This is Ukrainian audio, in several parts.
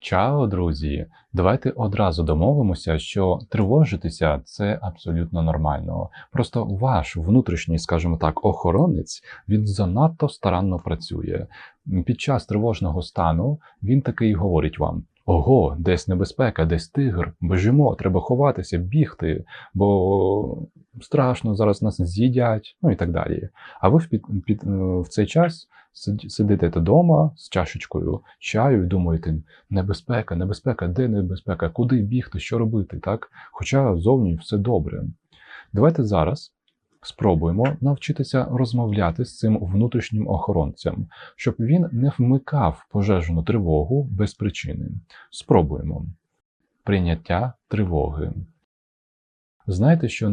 Чао, друзі! Давайте одразу домовимося, що тривожитися це абсолютно нормально. Просто ваш внутрішній, скажімо так, охоронець він занадто старанно працює. Під час тривожного стану він такий говорить вам: Ого, десь небезпека, десь тигр, бежимо, треба ховатися, бігти, бо страшно, зараз нас з'їдять, ну і так далі. А ви в, під, під, в цей час сидите вдома з чашечкою чаю і думаєте, небезпека, небезпека, де небезпека, куди бігти, що робити, так? Хоча зовні все добре. Давайте зараз спробуємо навчитися розмовляти з цим внутрішнім охоронцем, щоб він не вмикав пожежну тривогу без причини. Спробуємо. Прийняття тривоги. Знаєте, що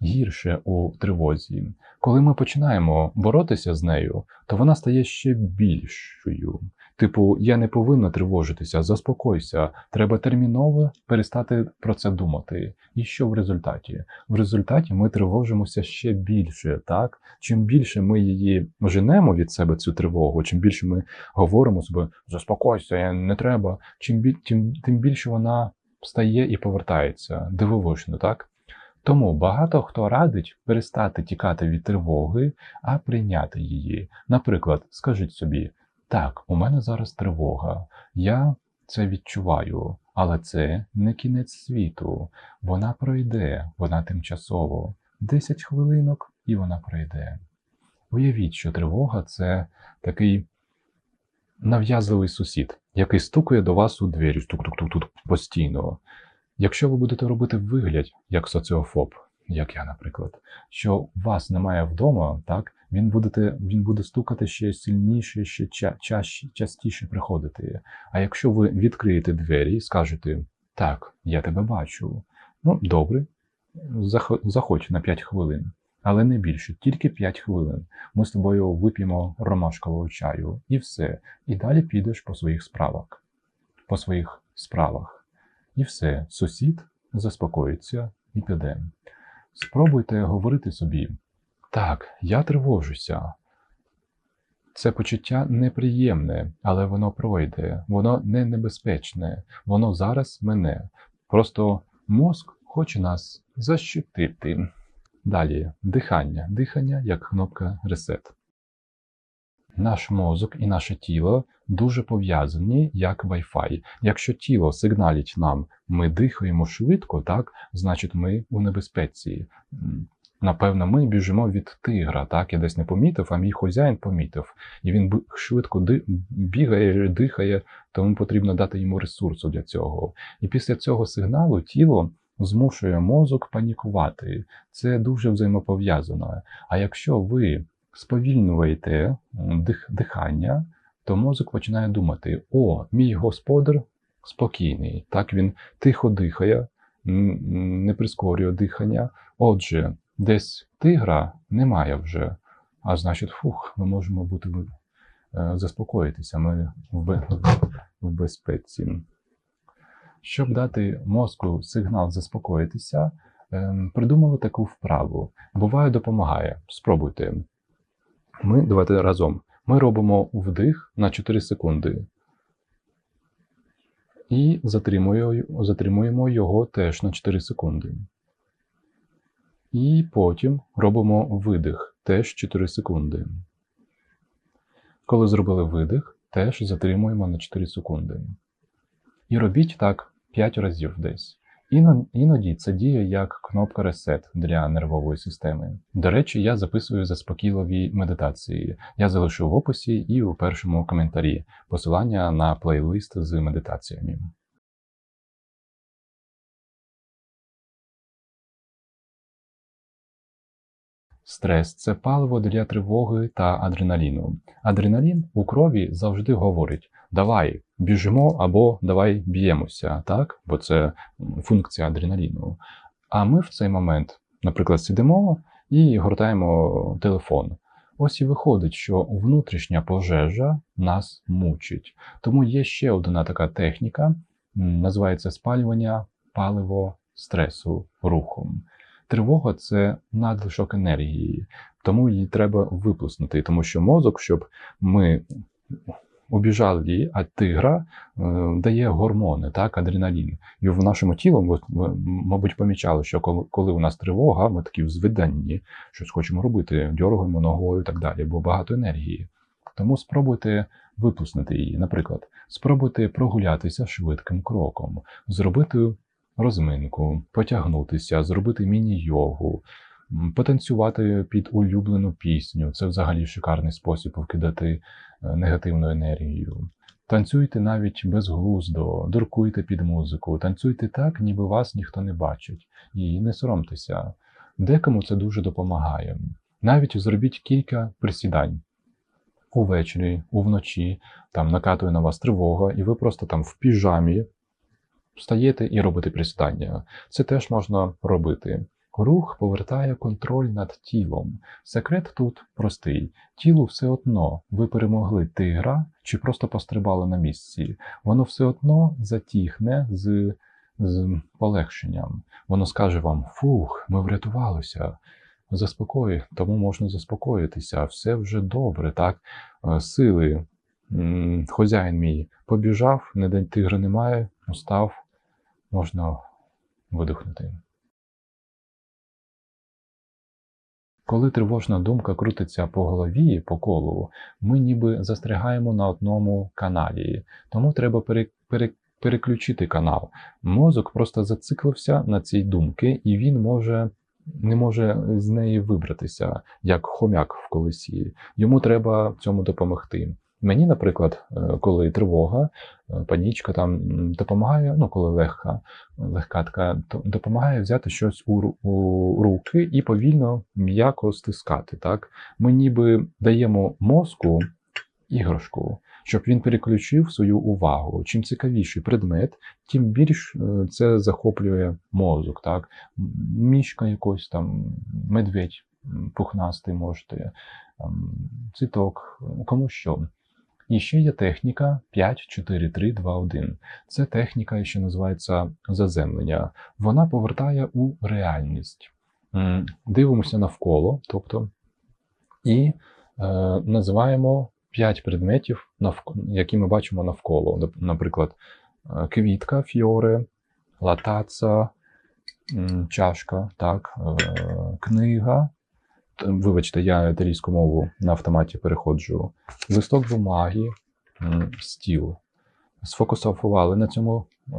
найгірше у тривозі? Коли ми починаємо боротися з нею, то вона стає ще більшою. Типу, я не повинна тривожитися, заспокойся, треба терміново перестати про це думати. І що в результаті? В результаті ми тривожимося ще більше, так? Чим більше ми її женемо від себе цю тривогу, чим більше ми говоримо собі заспокойся, не треба, чим тим, тим більше вона встає і повертається. Дивовижно, так? Тому багато хто радить перестати тікати від тривоги, а прийняти її. Наприклад, скажіть собі: так, у мене зараз тривога, я це відчуваю, але це не кінець світу. Вона пройде, вона тимчасово. 10 хвилинок і вона пройде. Уявіть, що тривога це такий нав'язливий сусід, який стукає до вас у двері, тук-тук-тук-тук постійно. Якщо ви будете робити вигляд як соціофоб, як я, наприклад, що вас немає вдома, так він буде, він буде стукати ще сильніше, ще ча- чаще, частіше приходити. А якщо ви відкриєте двері і скажете так, я тебе бачу, ну добре, заходь на 5 хвилин, але не більше, тільки 5 хвилин. Ми з тобою вип'ємо ромашкового чаю і все. І далі підеш по своїх справах. По своїх справах. І все, сусід заспокоїться і піде. Спробуйте говорити собі: так, я тривожуся. Це почуття неприємне, але воно пройде, воно не небезпечне, воно зараз мене. Просто мозк хоче нас защитити. Далі дихання. Дихання як кнопка ресет. Наш мозок і наше тіло дуже пов'язані як Wi-Fi. Якщо тіло сигналить нам, ми дихаємо швидко, так, значить ми у небезпеці. Напевно, ми біжимо від тигра, так, я десь не помітив, а мій хазяїн помітив. І він швидко бігає, дихає, тому потрібно дати йому ресурсу для цього. І після цього сигналу тіло змушує мозок панікувати. Це дуже взаємопов'язано. А якщо ви сповільнюєте дих, дихання, то мозок починає думати: о, мій господар спокійний. Так він тихо дихає, не прискорює дихання. Отже, десь тигра немає вже. А значить, фух, ми можемо бути е, заспокоїтися. Ми в, в безпеці. Щоб дати мозку сигнал заспокоїтися, ем, придумали таку вправу. Буває, допомагає. Спробуйте. Ми давайте разом. Ми робимо вдих на 4 секунди. І затримуємо, його теж на 4 секунди. І потім робимо видих теж 4 секунди. Коли зробили видих, теж затримуємо на 4 секунди. І робіть так 5 разів десь. Іно- Іноді це діє як кнопка ресет для нервової системи. До речі, я записую заспокійливі медитації. Я залишу в описі і у першому коментарі посилання на плейлист з медитаціями. Стрес це паливо для тривоги та адреналіну. Адреналін у крові завжди говорить: давай біжимо або давай б'ємося, так? Бо це функція адреналіну. А ми в цей момент, наприклад, сидимо і гортаємо телефон. Ось і виходить, що внутрішня пожежа нас мучить. Тому є ще одна така техніка, називається спалювання паливо стресу рухом. Тривога це надлишок енергії, тому її треба виплеснути, тому що мозок, щоб ми обіжали, а тигра е, дає гормони, так, адреналін. І в нашому тілі, ви, ви, мабуть, помічали, що коли, у нас тривога, ми такі взведені, щось хочемо робити, дергаємо ногою і так далі, бо багато енергії. Тому спробуйте випустити її. Наприклад, спробуйте прогулятися швидким кроком, зробити розминку, потягнутися, зробити міні-йогу, потанцювати під улюблену пісню. Це взагалі шикарний спосіб вкидати е, негативну енергію. Танцюйте навіть безглуздо, дуркуйте під музику, танцюйте так, ніби вас ніхто не бачить, і не соромтеся. Декому це дуже допомагає. Навіть зробіть кілька присідань увечері, увночі, там накатує на вас тривога, і ви просто там в піжамі встаєте і робите присідання. Це теж можна робити. Рух повертає контроль над тілом. Секрет тут простий: тілу все одно ви перемогли тигра чи просто пострибали на місці. Воно все одно затіхне з, з полегшенням. Воно скаже вам: Фух, ми врятувалися. Заспокої, тому можна заспокоїтися, все вже добре, так? Е, Сили, хозяїн мій побіжав, не день тигра немає, устав, можна видихнути. Коли тривожна думка крутиться по голові, по колу, ми ніби застрягаємо на одному каналі, тому треба пере, пере, переключити канал. Мозок просто зациклився на цій думки, і він може не може з неї вибратися, як хомяк в колесі. Йому треба цьому допомогти. Мені, наприклад, е, коли тривога, е, панічка там допомагає, ну коли легка, легка така, допомагає взяти щось у, у руки і повільно м'яко стискати. Так? Ми ніби даємо мозку іграшку, щоб він переключив свою увагу. Чим цікавіший предмет, тим більш е, це захоплює мозок. Так? Мішка якось там, медведь пухнастий можете, циток, кому що. І ще є техніка 5, 4, 3, 2, 1. Це техніка, що називається заземлення. Вона повертає у реальність. Дивимося навколо, тобто, і е, називаємо 5 предметів, які ми бачимо навколо. Наприклад, е, квітка, фіоре, латаца, чашка, так, е, книга. Вибачте, я італійську мову на автоматі переходжу. Листок бумаги, стіл. Сфокусували на цьому е,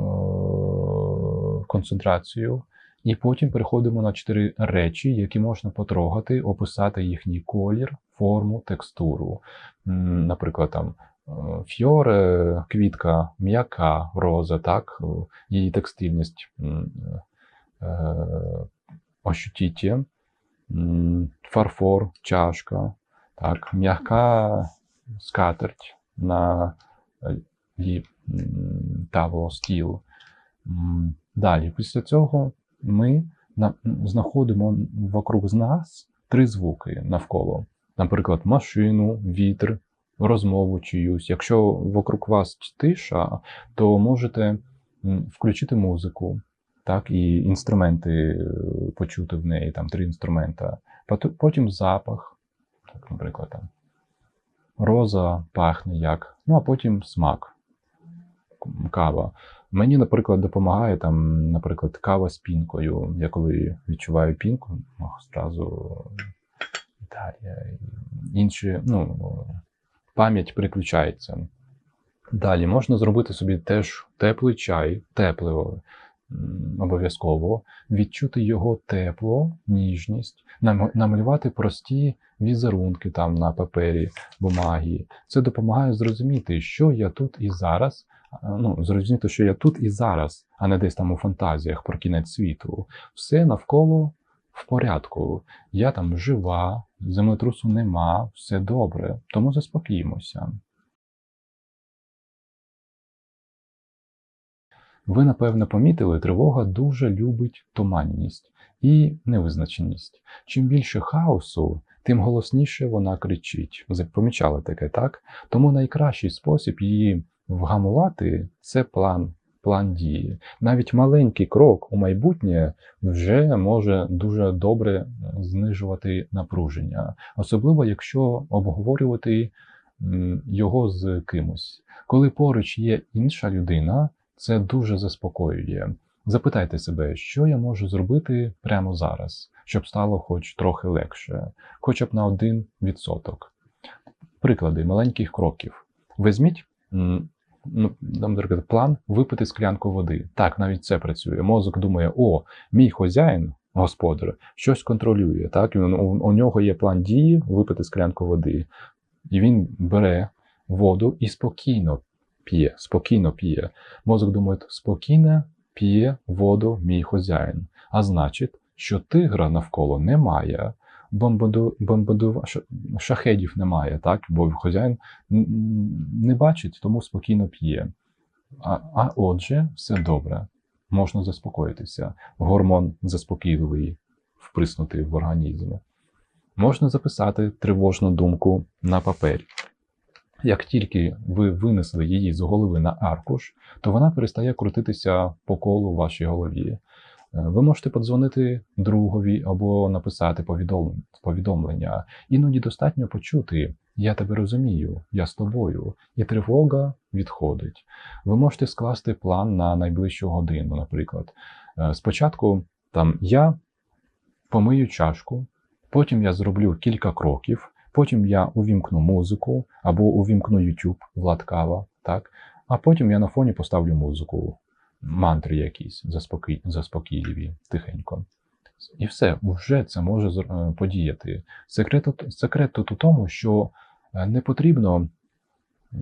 концентрацію, і потім переходимо на чотири речі, які можна потрогати, описати їхній колір, форму, текстуру. Наприклад, там е, фьоре, квітка, м'яка, роза, так, е, її текстильність. Ощутіть. Фарфор, чашка, так, м'яка скатерть на е, її м, табло, стіл. Далі, після цього ми знаходимо вокруг з нас три звуки навколо. Наприклад, машину, вітер, розмову чиюсь. Якщо вокруг вас тиша, то можете включити музику, так, і інструменти е, почути в неї, там три інструмента. Потім запах, так, наприклад, там. Роза пахне як, ну а потім смак, кава. Мені, наприклад, допомагає там, наприклад, кава з пінкою. Я коли відчуваю пінку, ох, зразу Італія, інші, ну, пам'ять переключається. Далі можна зробити собі теж теплий чай, теплий м, обов'язково, відчути його тепло, ніжність, намалювати прості візерунки там на папері, бумагі. Це допомагає зрозуміти, що я тут і зараз. Ну, зрозуміти, що я тут і зараз, а не десь там у фантазіях про кінець світу. Все навколо в порядку. Я там жива, землетрусу нема, все добре, тому заспокіїмося. Ви, напевно, помітили, тривога дуже любить туманність і невизначеність. Чим більше хаосу, тим голосніше вона кричить. Ви помічали таке, так? Тому найкращий спосіб її вгамувати це план, план дії. Навіть маленький крок у майбутнє вже може дуже добре знижувати напруження, особливо якщо обговорювати його з кимось. Коли поруч є інша людина, це дуже заспокоює. Запитайте себе, що я можу зробити прямо зараз, щоб стало хоч трохи легше, хоча б на один відсоток. Приклади маленьких кроків. Візьміть ну, наприклад, план випити склянку води. Так, навіть це працює. Мозок думає: о, мій хазяїн, господар, щось контролює. Так, у, у нього є план дії випити склянку води. І він бере воду і спокійно п'є, спокійно п'є. Мозок думає, спокійно п'є воду мій хазяїн. А значить, що тигра навколо немає, бомбаду, бомбаду, шахедів немає, так? бо хазяїн не бачить, тому спокійно п'є. А, а отже, все добре, можна заспокоїтися. Гормон заспокійливий вприснутий в організм. Можна записати тривожну думку на папері. Як тільки ви винесли її з голови на аркуш, то вона перестає крутитися по колу в вашій голові. Е, Ви можете подзвонити другові або написати повідомлення. Іноді достатньо почути Я тебе розумію, я з тобою, і тривога відходить. Ви можете скласти план на найближчу годину, наприклад. Е, Спочатку там я помию чашку, потім я зроблю кілька кроків, потім я увімкну музику або увімкну YouTube Влад Кава, так? а потім я на фоні поставлю музику, мантри якісь заспокій, заспокійливі, тихенько. І все, вже це може е, подіяти. Секрет, секрет тут у тому, що е, не потрібно е,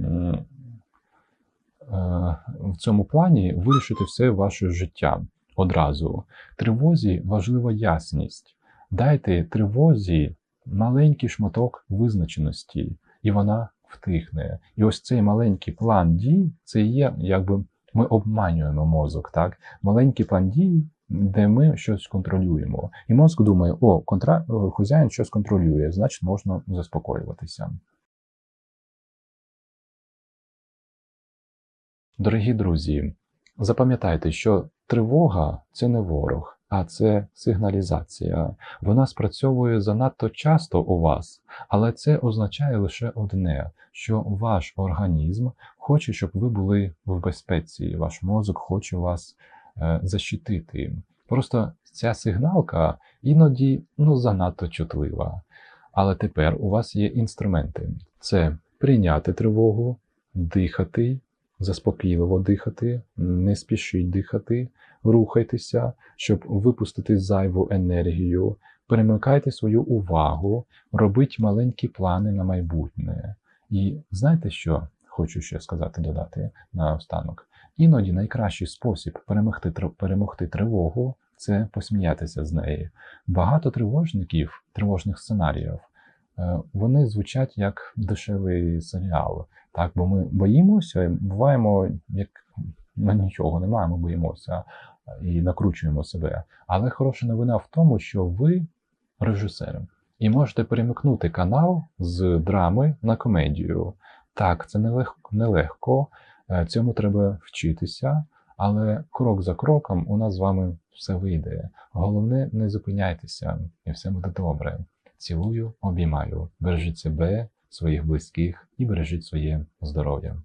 в цьому плані вирішити все ваше життя одразу. Тривозі важлива ясність. Дайте тривозі маленький шматок визначеності, і вона втихне. І ось цей маленький план дій це є, якби ми обманюємо мозок, так? Маленький план дій, де ми щось контролюємо. І мозок думає: о, контра... о, хазяїн щось контролює, значить можна заспокоюватися. Дорогі друзі, запам'ятайте, що тривога це не ворог, а це сигналізація. Вона спрацьовує занадто часто у вас, але це означає лише одне: що ваш організм хоче, щоб ви були в безпеці, ваш мозок хоче вас е, защитити. Просто ця сигналка іноді ну, занадто чутлива. Але тепер у вас є інструменти: це прийняти тривогу, дихати заспокійливо дихати, не спішіть дихати, рухайтеся, щоб випустити зайву енергію, перемикайте свою увагу, робіть маленькі плани на майбутнє. І знаєте, що хочу ще сказати, додати на останок? Іноді найкращий спосіб перемогти, перемогти тривогу це посміятися з неї. Багато тривожників, тривожних сценаріїв, е, вони звучать як дешевий серіал. Так, бо ми боїмося, буваємо, як ну, нічого немає, ми боїмося і накручуємо себе. Але хороша новина в тому, що ви режисер, і можете перемикнути канал з драми на комедію. Так, це нелегко, нелегко, цьому треба вчитися, але крок за кроком у нас з вами все вийде. Головне, не зупиняйтеся, і все буде добре. Цілую, обіймаю. Бережіть себе, своїх близьких і бережіть своє здоров'я.